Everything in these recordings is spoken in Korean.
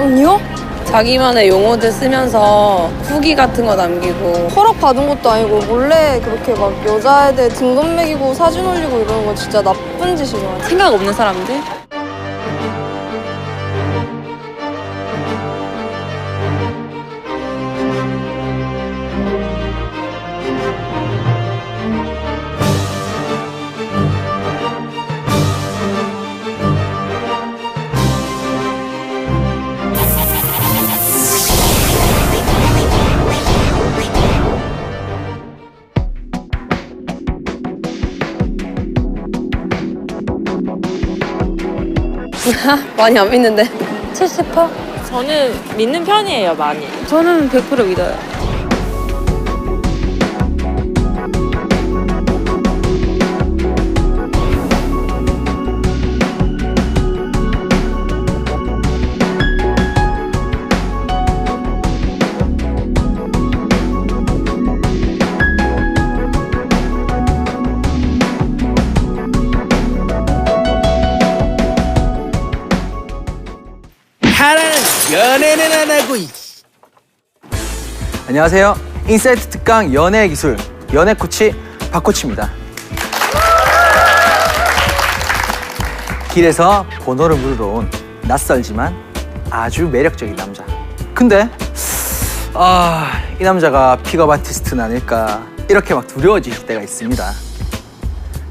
어, 아니요? 자기만의 용어들 쓰면서 후기 같은 거 남기고 허락 받은 것도 아니고 몰래 그렇게 막 여자애들 등급 매기고 사진 올리고 이러는 거 진짜 나쁜 짓인 것 같아요. 생각 없는 사람들? 많이 안 믿는데 70%? 저는 믿는 편이에요, 많이. 저는 100% 믿어요 연애는 안 하고 이. 안녕하세요. 인사이트 특강 연애 기술 연애 코치 박 코치입니다. 길에서 번호를 물으러 온 낯설지만 아주 매력적인 남자. 근데 아, 이 남자가 픽업 아티스트는 아닐까 이렇게 막 두려워질 때가 있습니다.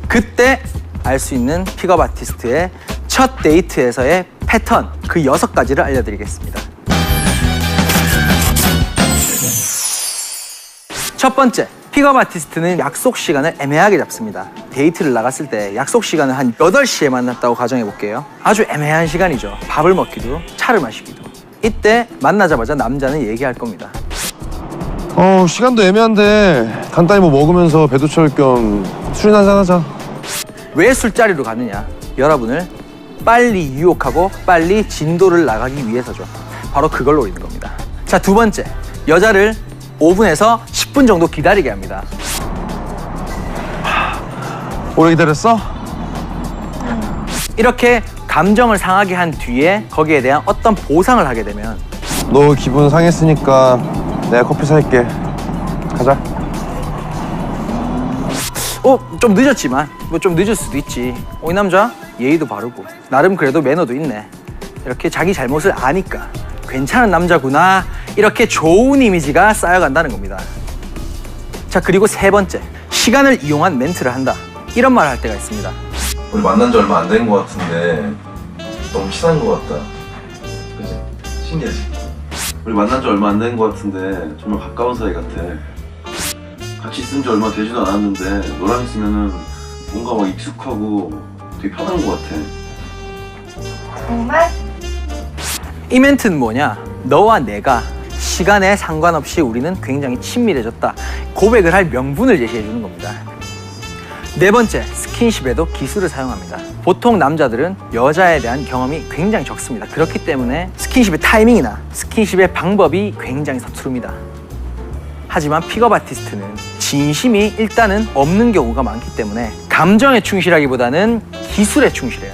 그때 알 수 있는 픽업 아티스트의 첫 데이트에서의 패턴 그 여섯 가지를 알려드리겠습니다. 첫 번째, 픽업 아티스트는 약속 시간을 애매하게 잡습니다. 데이트를 나갔을 때 약속 시간을 한 8시에 만났다고 가정해 볼게요. 아주 애매한 시간이죠. 밥을 먹기도, 차를 마시기도. 이때 만나자마자 남자는 얘기할 겁니다. 어 시간도 애매한데 간단히 뭐 먹으면서 배도 채울 겸 술이나 한잔 하자 왜 술자리로 가느냐? 여러분을 빨리 유혹하고 빨리 진도를 나가기 위해서죠. 바로 그걸 노리는 겁니다. 자, 두 번째. 여자를 5분에서 10분 정도 기다리게 합니다. 오래 기다렸어? 이렇게 감정을 상하게 한 뒤에 거기에 대한 어떤 보상을 하게 되면 너 기분 상했으니까 내가 커피 살게 가자 어, 좀 늦었지만 뭐 좀 늦을 수도 있지. 어, 이 남자 예의도 바르고 나름 그래도 매너도 있네. 이렇게 자기 잘못을 아니까 괜찮은 남자구나. 이렇게 좋은 이미지가 쌓여간다는 겁니다. 자, 그리고 세 번째. 시간을 이용한 멘트를 한다. 이런 말을 할 때가 있습니다. 우리 만난 지 얼마 안 된 것 같은데 너무 친한 것 같다. 그지? 신기하지? 우리 만난 지 얼마 안 된 것 같은데 정말 가까운 사이 같아. 같이 있은 지 얼마 되지도 않았는데 너랑 있으면은 뭔가 막 익숙하고 되게 편한 것 같아. 이 멘트는 뭐냐? 너와 내가 시간에 상관없이 우리는 굉장히 친밀해졌다. 고백을 할 명분을 제시해 주는 겁니다. 네 번째, 스킨십에도 기술을 사용합니다. 보통 남자들은 여자에 대한 경험이 굉장히 적습니다. 그렇기 때문에 스킨십의 타이밍이나 스킨십의 방법이 굉장히 서투릅니다. 하지만 픽업 아티스트는 진심이 일단은 없는 경우가 많기 때문에 감정에 충실하기보다는 기술에 충실해요.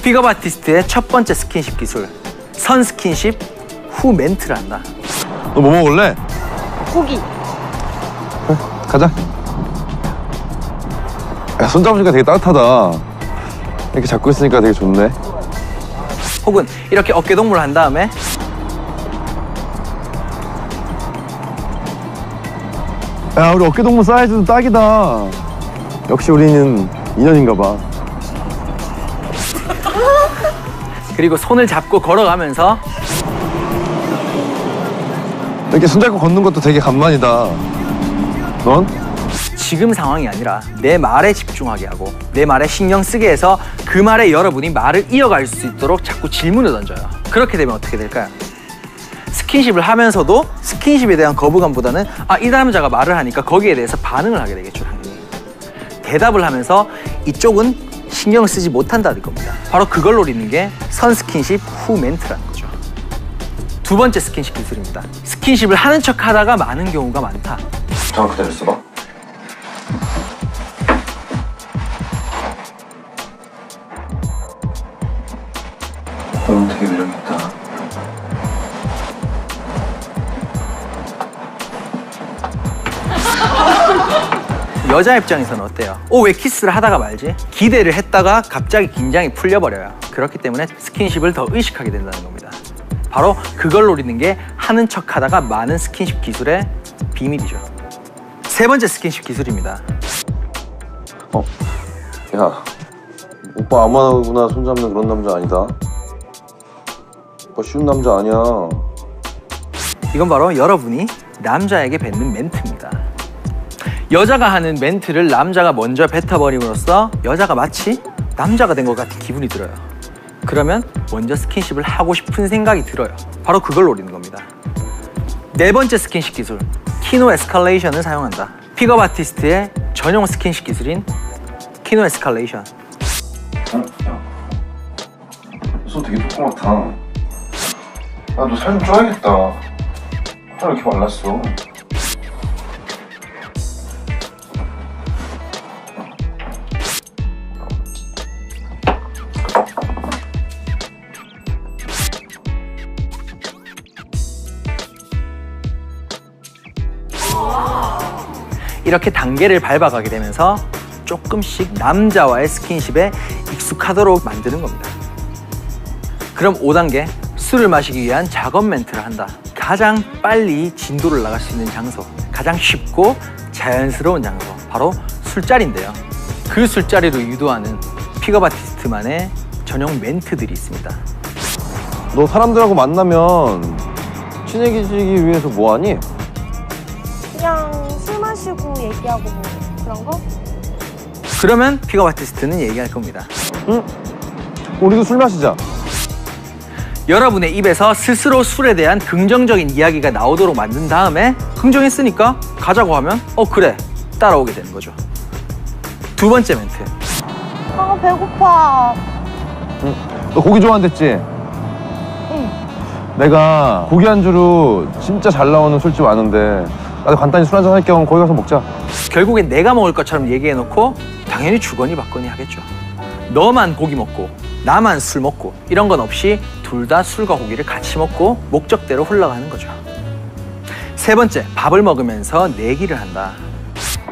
픽업 아티스트의 첫 번째 스킨십 기술 선 스킨십 후 멘트를 한다. 너 뭐 먹을래? 고기. 가자. 야 손 잡으니까 되게 따뜻하다. 이렇게 잡고 있으니까 되게 좋네. 혹은 이렇게 어깨 동무를 한 다음에 야 우리 어깨 동무 사이즈도 딱이다. 역시 우리는 인연인가 봐. 그리고 손을 잡고 걸어가면서 이렇게 손잡고 걷는 것도 되게 간만이다. 넌? 지금 상황이 아니라 내 말에 집중하게 하고 내 말에 신경 쓰게 해서 그 말에 여러분이 말을 이어갈 수 있도록 자꾸 질문을 던져요. 그렇게 되면 어떻게 될까요? 스킨십을 하면서도 스킨십에 대한 거부감보다는 아 이 남자가 말을 하니까 거기에 대해서 반응을 하게 되겠죠 당연히. 대답을 하면서 이쪽은 신경을 쓰지 못한다는 겁니다. 바로 그걸 노리는 게 선 스킨십 후 멘트라는 두 번째 스킨십 기술입니다. 스킨십을 하는 척 하다가 많은 경우가 많다. 잠깐 그대로 써봐. 너는 되게 매력있다. 여자 입장에서는 어때요? 어, 오왜 키스를 하다가 말지? 기대를 했다가 갑자기 긴장이 풀려버려요. 그렇기 때문에 스킨십을 더 의식하게 된다는 겁니다. 바로 그걸 노리는 게 하는 척 하다가 많은 스킨십 기술의 비밀이죠. 세 번째 스킨십 기술입니다. 어, 야, 오빠 아무나 손 잡는 그런 남자 아니다. 오빠 쉬운 남자 아니야. 이건 바로 여러분이 남자에게 뱉는 멘트입니다. 여자가 하는 멘트를 남자가 먼저 뱉어버림으로써 여자가 마치 남자가 된 것 같은 기분이 들어요. 그러면 먼저 스킨십을 하고 싶은 생각이 들어요. 바로 그걸 노리는 겁니다. 네 번째 스킨십 기술, 키노 에스컬레이션을 사용한다. 픽업 아티스트의 전용 스킨십 기술인 키노 에스컬레이션. 손 되게 조그맣다. 나도 살좀 쪄야겠다. 살 이렇게 말랐어. 이렇게 단계를 밟아가게 되면서 조금씩 남자와의 스킨십에 익숙하도록 만드는 겁니다. 그럼 5단계 술을 마시기 위한 작업 멘트를 한다. 가장 빨리 진도를 나갈 수 있는 장소, 가장 쉽고 자연스러운 장소, 바로 술자리인데요. 그 술자리로 유도하는 픽업 아티스트만의 전용 멘트들이 있습니다. 너 사람들하고 만나면 친해지기 위해서 뭐 하니? 그냥 술 마시고 얘기하고 뭐 그런 거? 그러면 픽업 아티스트는 얘기할 겁니다. 우리도 술 마시자. 여러분의 입에서 스스로 술에 대한 긍정적인 이야기가 나오도록 만든 다음에 긍정했으니까 가자고 하면 어 그래 따라오게 되는 거죠. 두 번째 멘트. 아 배고파. 너 고기 좋아한댔지? 응. 내가 고기 안주로 진짜 잘 나오는 술집 아는데 나도 간단히 술 한잔 할 겸 거기 가서 먹자. 결국엔 내가 먹을 것처럼 얘기해놓고 당연히 주거니 받거니 하겠죠. 너만 고기 먹고 나만 술 먹고 이런 건 없이 둘 다 술과 고기를 같이 먹고 목적대로 흘러가는 거죠. 세 번째, 밥을 먹으면서 내기를 한다.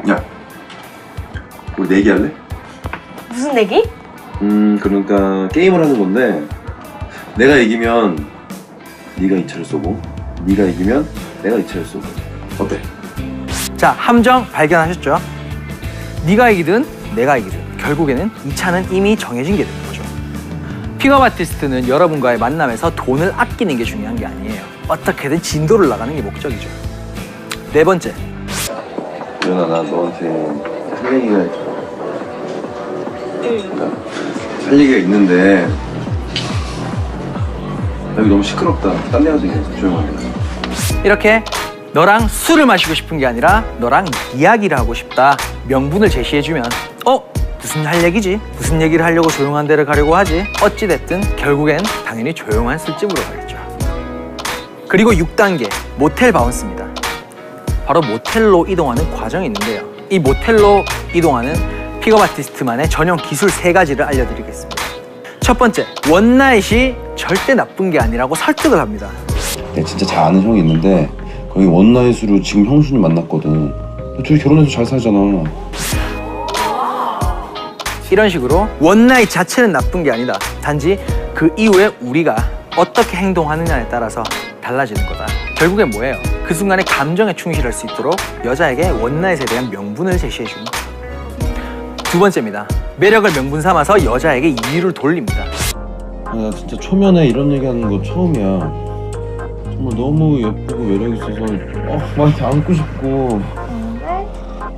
야, 우리 내기할래? 무슨 내기? 음, 그러니까 게임을 하는 건데 내가 이기면 네가 이 차를 쏘고 네가 이기면 내가 이 차를 쏘고 어때? 자, 함정 발견하셨죠? 네가 이기든 내가 이기든 결국에는 이 차는 이미 정해진 게 되는 거죠. 픽업 아티스트는 여러분과의 만남에서 돈을 아끼는 게 중요한 게 아니에요. 어떻게든 진도를 나가는 게 목적이죠. 네 번째, 유연아 나 너한테 할 얘기가 할 얘기가 있는데 여기 너무 시끄럽다 딴 데 가서 얘기해 조용하게 이렇게 너랑 술을 마시고 싶은 게 아니라 너랑 이야기를 하고 싶다. 명분을 제시해주면 어? 무슨 할 얘기지? 무슨 얘기를 하려고 조용한 데를 가려고 하지? 어찌됐든 결국엔 당연히 조용한 술집으로 가겠죠. 그리고 6단계 모텔 바운스입니다. 바로 모텔로 이동하는 과정이 있는데요. 이 모텔로 이동하는 픽업 아티스트만의 전용 기술 세 가지를 알려드리겠습니다. 첫 번째, 원나잇이 절대 나쁜 게 아니라고 설득을 합니다. 내가 진짜 잘 아는 형이 있는데 거기 원나잇으로 지금 형수님 만났거든. 둘이 결혼해서 잘 살잖아. 이런 식으로 원나잇 자체는 나쁜 게 아니다. 단지 그 이후에 우리가 어떻게 행동하느냐에 따라서 달라지는 거다. 결국엔 뭐예요? 그 순간에 감정에 충실할 수 있도록 여자에게 원나잇에 대한 명분을 제시해 주는. 두 번째입니다. 매력을 명분 삼아서 여자에게 이유를 돌립니다. 아, 나 진짜 초면에 이런 얘기하는 거 처음이야. 정말 너무 예쁘고 매력 있어서 어, 막 이렇게 안고 싶고.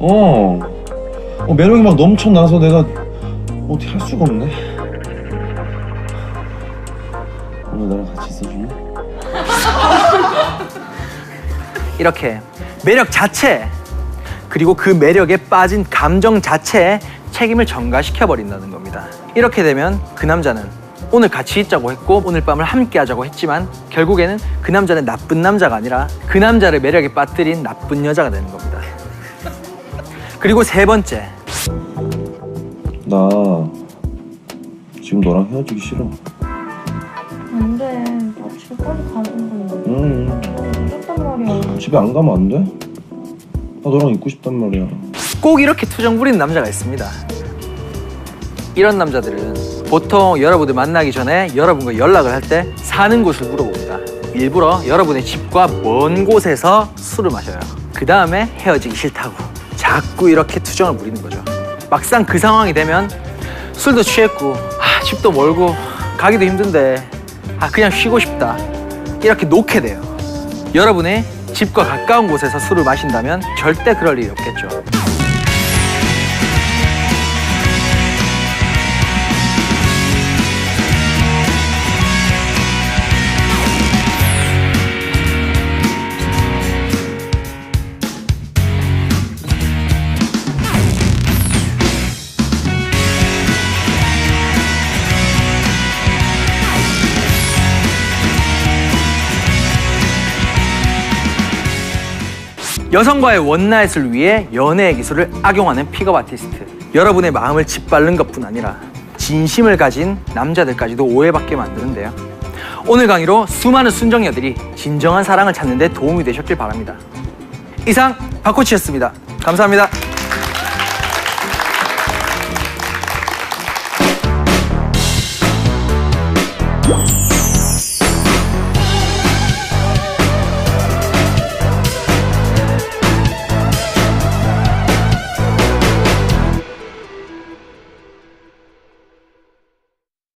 어. 어 매력이 막 넘쳐나서 내가 어떻게 할 수가 없네. 오늘 나랑 같이 있어줄래? 이렇게 매력 자체 그리고 그 매력에 빠진 감정 자체에 책임을 전가시켜 버린다는 겁니다. 이렇게 되면 그 남자는 오늘 같이 있자고 했고 오늘 밤을 함께 하자고 했지만 결국에는 그 남자는 나쁜 남자가 아니라 그 남자를 매력에 빠뜨린 나쁜 여자가 되는 겁니다. 그리고 세 번째 나 지금 너랑 헤어지기 싫어. 안 돼. 나 집에 빨리 가는 건데. 응. 말이야. 집에 안 가면 안 돼? 나 너랑 있고 싶단 말이야. 꼭 이렇게 투정 부리는 남자가 있습니다. 이런 남자들은 보통 여러분들 만나기 전에 여러분과 연락을 할 때 사는 곳을 물어봅니다. 일부러 여러분의 집과 먼 곳에서 술을 마셔요. 그 다음에 헤어지기 싫다고 자꾸 이렇게 투정을 부리는 거죠. 막상 그 상황이 되면 술도 취했고 아, 집도 멀고 가기도 힘든데 아 그냥 쉬고 싶다 이렇게 놓게 돼요. 여러분의 집과 가까운 곳에서 술을 마신다면 절대 그럴 일이 없겠죠. 여성과의 원나잇을 위해 연애의 기술을 악용하는 픽업 아티스트. 여러분의 마음을 짓밟는 것뿐 아니라 진심을 가진 남자들까지도 오해받게 만드는데요. 오늘 강의로 수많은 순정녀들이 진정한 사랑을 찾는 데 도움이 되셨길 바랍니다. 이상 박코치였습니다. 감사합니다.